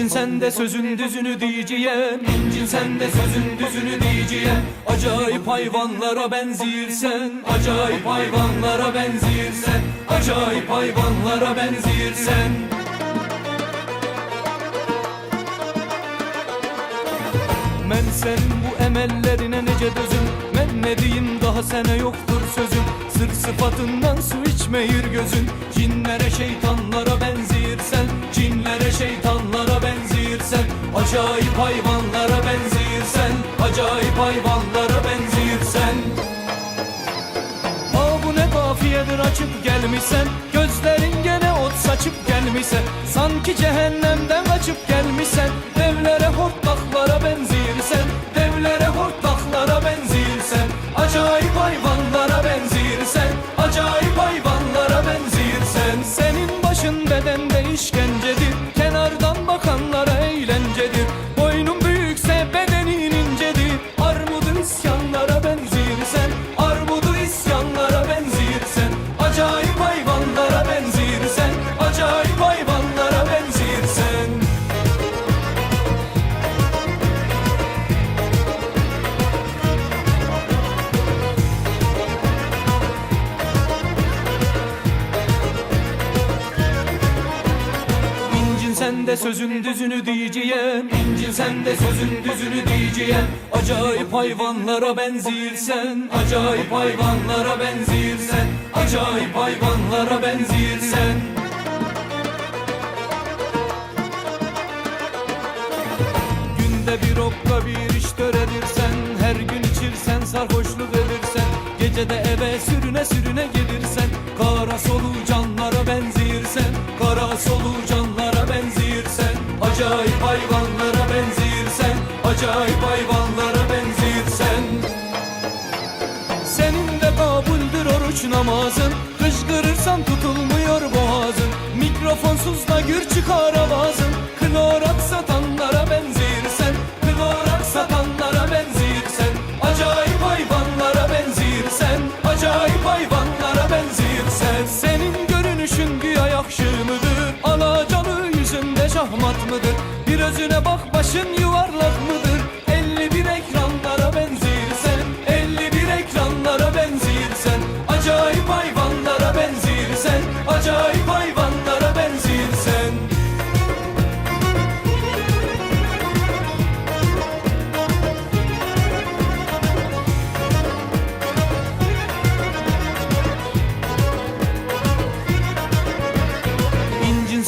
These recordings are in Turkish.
İncin sen de sözün düzünü diyeceğim. İncin sen de sözün düzünü diyeceğim. Acayip hayvanlara benzirsen Acayip hayvanlara benzirsen Acayip hayvanlara benzirsen Men senin bu emellerine nece dözüm Men ne diyeyim daha sene yoktur sözüm Sır sıfatından su içmeyir gözün. Cinlere şeytanlara benzirsen Cinlere şeytanlara benzirsen Acayip hayvanlara benzirsen Acayip hayvanlara benzirsen Aa bu ne kafiyedir açıp gelmişsen Gözlerin gene ot saçıp gelmişsen Sanki cehennemden kaçıp gelmişsen Devlere hortlaklara sen de sözün düzünü diyeceğim. İncin sen de sözün düzünü diyeceğim. Acayip hayvanlara benzirsen Acayip hayvanlara benzirsen Acayip hayvanlara benzirsen Günde bir okka bir iş töredirsen Her gün içirsen sarhoşluk edirsen Gecede eve sürüne sürüne gelirsen Kışkırırsan tutulmuyor boğazın Mikrofonsuz da gür çıkar avazın Klorak satanlara benzirsen Klorak satanlara benzirsen Acayip hayvanlara benzirsen Acayip hayvanlara benzirsen Senin görünüşün güya yakşı mıdır? Alacalı yüzünde şahmat mıdır? Bir özüne bak başın yuvarlak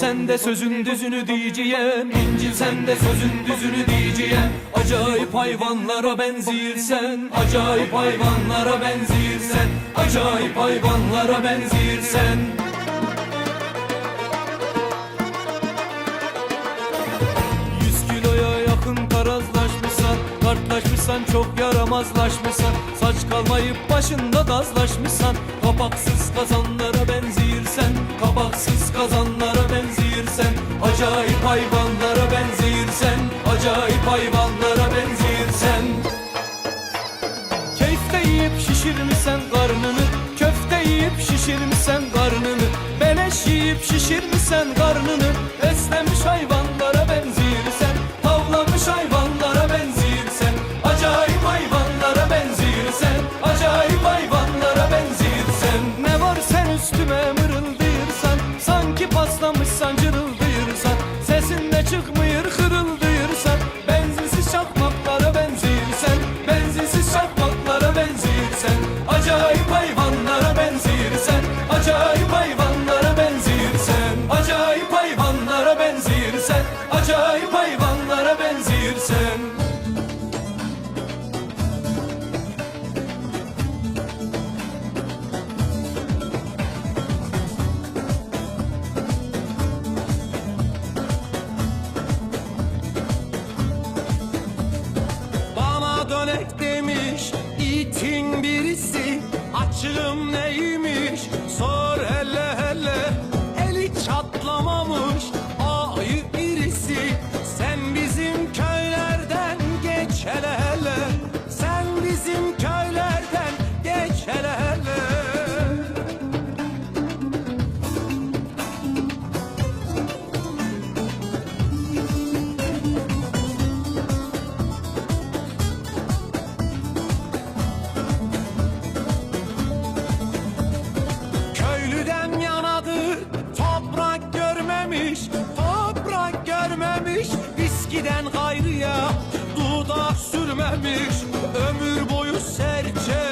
sen de sözün düzünü diyeceğim. İncin sen de sözün düzünü diyeceğim. Acayip hayvanlara benzirsen Acayip hayvanlara benzirsen Acayip hayvanlara benzirsen Yüz kiloya yakın tarazlaşmışsan Kartlaşmışsan çok yaramazlaşmışsan Saç kalmayıp başında dazlaşmışsan Kapaksız kazanlara benzirsen Kapaksız Acayip hayvanlara benzirsen Acayip hayvanlara benzirsen Keyifte yiyip şişirmişsen karnını Köfte yiyip şişirmişsen karnını Beleş yiyip şişirmişsen karnını Beslenmiş hayvanlara benzirsen Tavlamış hayvanlara benzirsen Acayip hayvanlara benzirsen Acayip hayvanlara benzirsen Ne var sen üstüme mırıldıyırsan Sanki paslamışsan cırıldıyırsan çıkmıyor hırıldıyırsan Dönek demiş itin birisi Açığım neymiş Eskiden gayrıya dudak sürmemiş Ömür boyu serçe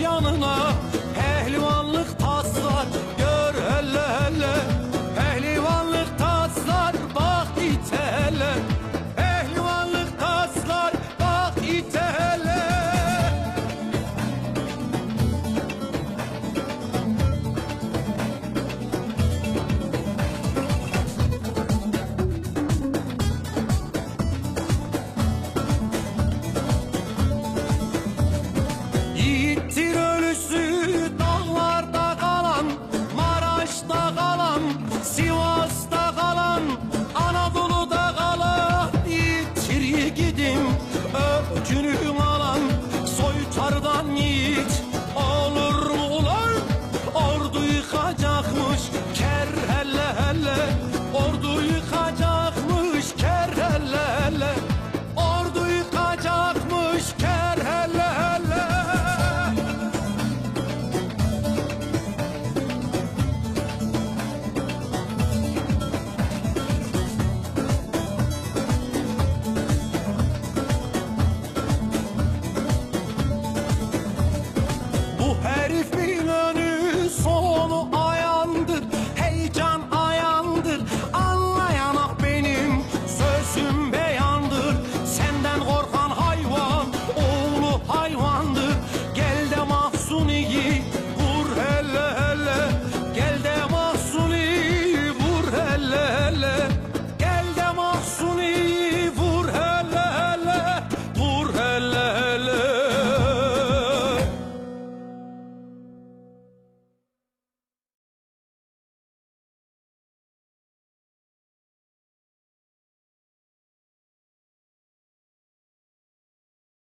yanına Pehlivanlık